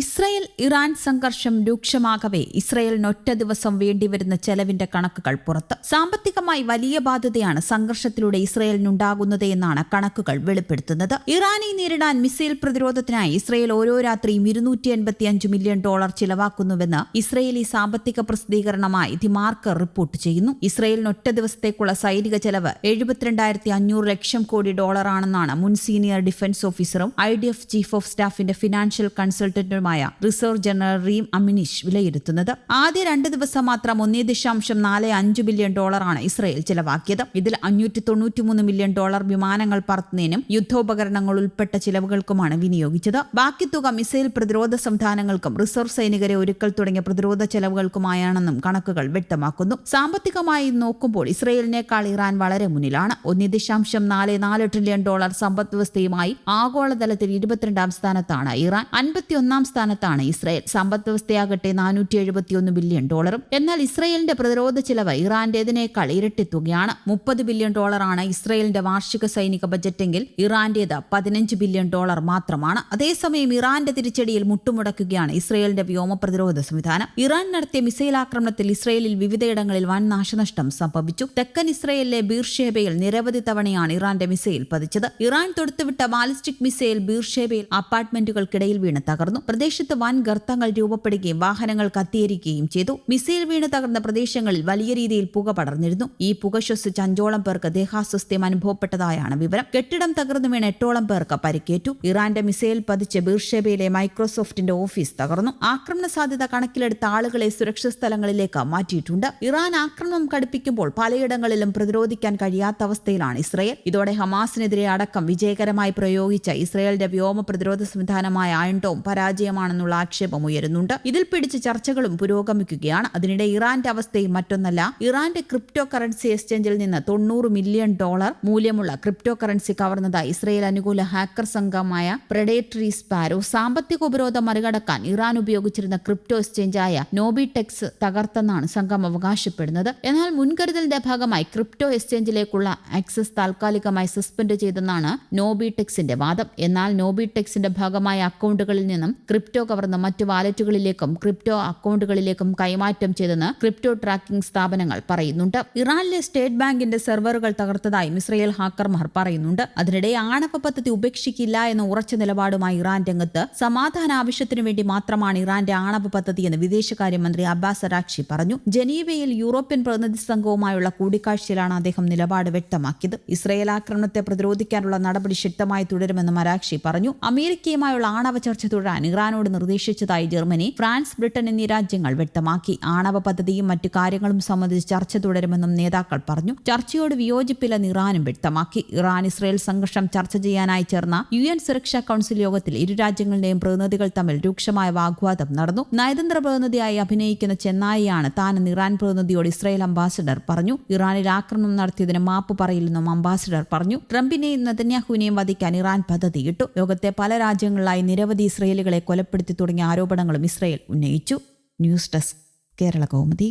Israel Iran സംഘർഷം രൂക്ഷമാകവേ. ഇസ്രയേലിനൊറ്റ ദിവസം വേണ്ടിവരുന്ന ചെലവിന്റെ കണക്കുകൾ പുറത്ത്. സാമ്പത്തികമായി വലിയ ബാധ്യതയാണ് സംഘർഷത്തിലൂടെ ഇസ്രയേലിനുണ്ടാകുന്നത് എന്നാണ് കണക്കുകൾ വെളിപ്പെടുത്തുന്നത്. ഇറാനെ നേരിടാൻ മിസൈൽ പ്രതിരോധത്തിനായി ഇസ്രയേൽ ഓരോ രാത്രിയും ഇരുന്നൂറ്റി എൺപത്തിയഞ്ച് മില്യൺ ഡോളർ ചിലവാക്കുന്നുവെന്ന് ഇസ്രയേലി സാമ്പത്തിക പ്രസിദ്ധീകരണമായി ദി മാർക്കർ റിപ്പോർട്ട് ചെയ്യുന്നു. ഇസ്രയേലിനൊറ്റ ദിവസത്തേക്കുള്ള സൈനിക ചെലവ് എഴുപത്തിരണ്ടായിരത്തി അഞ്ഞൂറ് ലക്ഷം കോടി ഡോളറാണെന്നാണ് മുൻ സീനിയർ ഡിഫൻസ് ഓഫീസറും I D F chief of സ്റ്റാഫിന്റെ financial കൺസൾട്ടന്റും കേന്ദ്രമായ റിസർവ് ജനറൽ റീം അമിനിഷ് വിലയിരുത്തുന്നത്. ആദ്യ രണ്ട് ദിവസം മാത്രം ഒന്നേ ദശാംശം നാല് അഞ്ച് ബില്യൺ ഡോളറാണ് ഇസ്രയേൽ ചെലവാക്കിയത്. ഇതിൽ അഞ്ഞൂറ്റി തൊണ്ണൂറ്റിമൂന്ന് മില്യൺ ഡോളർ വിമാനങ്ങൾ പറത്തുന്നതിനും യുദ്ധോപകരണങ്ങൾ ഉൾപ്പെട്ട ചിലവുകൾക്കുമാണ് വിനിയോഗിച്ചത്. ബാക്കി തുക മിസൈൽ പ്രതിരോധ സംവിധാനങ്ങൾക്കും റിസർവ് സൈനികരെ ഒരുക്കൽ തുടങ്ങിയ പ്രതിരോധ ചെലവുകൾക്കുമായാണെന്നും കണക്കുകൾ വ്യക്തമാക്കുന്നു. സാമ്പത്തികമായി നോക്കുമ്പോൾ ഇസ്രയേലിനേക്കാൾ ഇറാൻ വളരെ മുന്നിലാണ്. ഒന്നേ ദശാംശം നാല് നാല് ട്രില്യൺ ഡോളർ സമ്പദ് വ്യവസ്ഥയുമായി ആഗോളതലത്തിൽ ഇരുപത്തിരണ്ടാം സ്ഥാനത്താണ് ഇറാൻ. അൻപത്തിയൊന്നാം സ്ഥാനത്താണ് ഇസ്രായേൽ. സമ്പദ് വ്യവസ്ഥയാകട്ടെ നാനൂറ്റി എഴുപത്തിയൊന്ന് ബില്യൺ ഡോളറും. എന്നാൽ ഇസ്രായേലിന്റെ പ്രതിരോധ ചെലവ് ഇറാന്റേതിനേക്കാൾ ഇരട്ടി തുകയാണ് മുപ്പത് ബില്യൺ ഡോളറാണ് ഇസ്രായേലിന്റെ വാർഷിക സൈനിക ബജറ്റെങ്കിൽ ഇറാന്റേത് പതിനഞ്ച് ബില്യൺ ഡോളർ മാത്രമാണ്. അതേസമയം ഇറാന്റെ തിരിച്ചടിയിൽ മുട്ടുമുടക്കുകയാണ് ഇസ്രായേലിന്റെ വ്യോമ പ്രതിരോധ സംവിധാനം. ഇറാൻ നടത്തിയ മിസൈൽ ആക്രമണത്തിൽ ഇസ്രായേലിൽ വിവിധയിടങ്ങളിൽ വൻ നാശനഷ്ടം സംഭവിച്ചു. തെക്കൻ ഇസ്രായേലിലെ ബീർഷേബയിൽ നിരവധി തവണയാണ് ഇറാന്റെ മിസൈൽ പതിച്ചത്. ഇറാൻ തൊടുത്തുവിട്ട ബാലിസ്റ്റിക് മിസൈൽ ബീർഷേബയിൽ അപ്പാർട്ട്മെന്റുകൾക്കിടയിൽ വീണ് തകർന്നു. പ്രദേശത്ത് വൻ ഗർത്തങ്ങൾ രൂപപ്പെടുകയും വാഹനങ്ങൾ കത്തിയിരിക്കുകയും ചെയ്തു. മിസൈൽ വീണ് തകർന്ന പ്രദേശങ്ങളിൽ വലിയ രീതിയിൽ പുക പടർന്നിരുന്നു. ഈ പുക ശ്വസിച്ച് അഞ്ചോളം പേർക്ക് ദേഹാസ്വസ്ഥ്യം അനുഭവപ്പെട്ടതായാണ് വിവരം. കെട്ടിടം തകർന്നു വീണ് എട്ടോളം പേർക്ക് പരിക്കേറ്റു. ഇറാന്റെ മിസൈൽ പതിച്ച് ബീർഷേബയിലെ മൈക്രോസോഫ്റ്റിന്റെ ഓഫീസ് തകർന്നു. ആക്രമണ സാധ്യത കണക്കിലെടുത്ത ആളുകളെ സുരക്ഷിത സ്ഥലങ്ങളിലേക്ക് മാറ്റിയിട്ടുണ്ട്. ഇറാൻ ആക്രമണം കടുപ്പിക്കുമ്പോൾ പലയിടങ്ങളിലും പ്രതിരോധിക്കാൻ കഴിയാത്ത അവസ്ഥയിലാണ് ഇസ്രയേൽ. ഇതോടെ ഹമാസിനെതിരെ അടക്കം വിജയകരമായി പ്രയോഗിച്ച ഇസ്രയേലിന്റെ വ്യോമ പ്രതിരോധ സംവിധാനമായ അയൺടോം പരാജയം പരാജയമാണെന്നുള്ള ആക്ഷേപം ഉയരുന്നുണ്ട്. ഇതിൽ പിടിച്ച് ചർച്ചകളും പുരോഗമിക്കുകയാണ്. അതിനിടെ ഇറാന്റെ അവസ്ഥയും മറ്റൊന്നല്ല. ഇറാന്റെ ക്രിപ്റ്റോ കറൻസി എക്സ്ചേഞ്ചിൽ നിന്ന് തൊണ്ണൂറ് മില്യൺ ഡോളർ മൂല്യമുള്ള ക്രിപ്റ്റോ കറൻസി കവർന്നതായി ഇസ്രയേൽ അനുകൂല ഹാക്കർ സംഘമായ പ്രഡേറ്ററി സ്പാരോ സാമ്പത്തിക ഉപരോധം മറികടക്കാൻ ഇറാൻ ഉപയോഗിച്ചിരുന്ന ക്രിപ്റ്റോ എക്സ്ചേഞ്ചായ നോബിടെക്സ് തകർത്തെന്നാണ് സംഘം അവകാശപ്പെടുന്നത്. എന്നാൽ മുൻകരുതലിന്റെ ഭാഗമായി ക്രിപ്റ്റോ എക്സ്ചേഞ്ചിലേക്കുള്ള ആക്സസ് താൽക്കാലികമായി സസ്പെൻഡ് ചെയ്തെന്നാണ് നോബിടെക്സിന്റെ വാദം. എന്നാൽ നോബിടെക്സിന്റെ ഭാഗമായ അക്കൗണ്ടുകളിൽ നിന്നും ക്രിപ്റ്റോ കവർന്ന് മറ്റു വാലറ്റുകളിലേക്കും ക്രിപ്റ്റോ അക്കൗണ്ടുകളിലേക്കും കൈമാറ്റം ചെയ്തെന്ന് ക്രിപ്റ്റോ ട്രാക്കിംഗ് സ്ഥാപനങ്ങൾ പറയുന്നുണ്ട്. ഇറാനിലെ സ്റ്റേറ്റ് ബാങ്കിന്റെ സെർവറുകൾ തകർത്തതായി ഇസ്രയേൽ ഹാക്കർമാർ പറയുന്നുണ്ട്. അതിനിടെ ആണവ പദ്ധതി ഉപേക്ഷിക്കില്ല എന്ന ഉറച്ച നിലപാടുമായി ഇറാൻ രംഗത്ത് സമാധാന ആവശ്യത്തിനു വേണ്ടി മാത്രമാണ് ഇറാന്റെ ആണവ പദ്ധതി എന്ന് വിദേശകാര്യമന്ത്രി അബ്ബാസ് അറാക്ഷി പറഞ്ഞു. ജനീവയിൽ യൂറോപ്യൻ പ്രതിനിധി സംഘവുമായുള്ള കൂടിക്കാഴ്ചയിലാണ് അദ്ദേഹം നിലപാട് വ്യക്തമാക്കിയത്. ഇസ്രയേൽ ആക്രമണത്തെ പ്രതിരോധിക്കാനുള്ള നടപടി ശക്തമായി തുടരുമെന്നും അറാക്ഷി പറഞ്ഞു. അമേരിക്കയുമായുള്ള ആണവ ചർച്ച തുടരാൻ ഇറാൻ ഇറാനോട് നിർദ്ദേശിച്ചതായി ജർമ്മനി ഫ്രാൻസ് ബ്രിട്ടൻ എന്നീ രാജ്യങ്ങൾ വ്യക്തമാക്കി. ആണവ പദ്ധതിയും മറ്റു കാര്യങ്ങളും സംബന്ധിച്ച് ചർച്ച തുടരുമെന്നും നേതാക്കൾ പറഞ്ഞു. ചർച്ചയോട് വിയോജിപ്പില്ലെന്ന് ഇറാനും വ്യക്തമാക്കി. ഇറാൻ ഇസ്രയേൽ സംഘർഷം ചർച്ച ചെയ്യാനായി ചേർന്ന യു എൻ സുരക്ഷാ കൌൺസിൽ യോഗത്തിൽ ഇരു രാജ്യങ്ങളുടെയും പ്രതിനിധികൾ തമ്മിൽ രൂക്ഷമായ വാഗ്വാദം നടന്നു. നയതന്ത്ര പ്രതിനിധിയായി അഭിനയിക്കുന്ന ചെന്നായിയാണ് താനെന്ന് ഇറാൻ പ്രതിനിധിയോട് ഇസ്രയേൽ അംബാസിഡർ പറഞ്ഞു. ഇറാനിൽ ആക്രമണം നടത്തിയതിന് മാപ്പ് പറയില്ലെന്നും അംബാസിഡർ പറഞ്ഞു. ട്രംപിനെയും നെതന്യാഹുവിനെയും വധിക്കാൻ ഇറാൻ പദ്ധതിയിട്ടു. ലോകത്തെ പല രാജ്യങ്ങളിലായി നിരവധി ഇസ്രയേലുകളെ കൊലപ്പെടുത്തി തുടങ്ങിയ ആരോപണങ്ങളും ഇസ്രയേൽ ഉന്നയിച്ചു. News desk Kerala Kaumudi.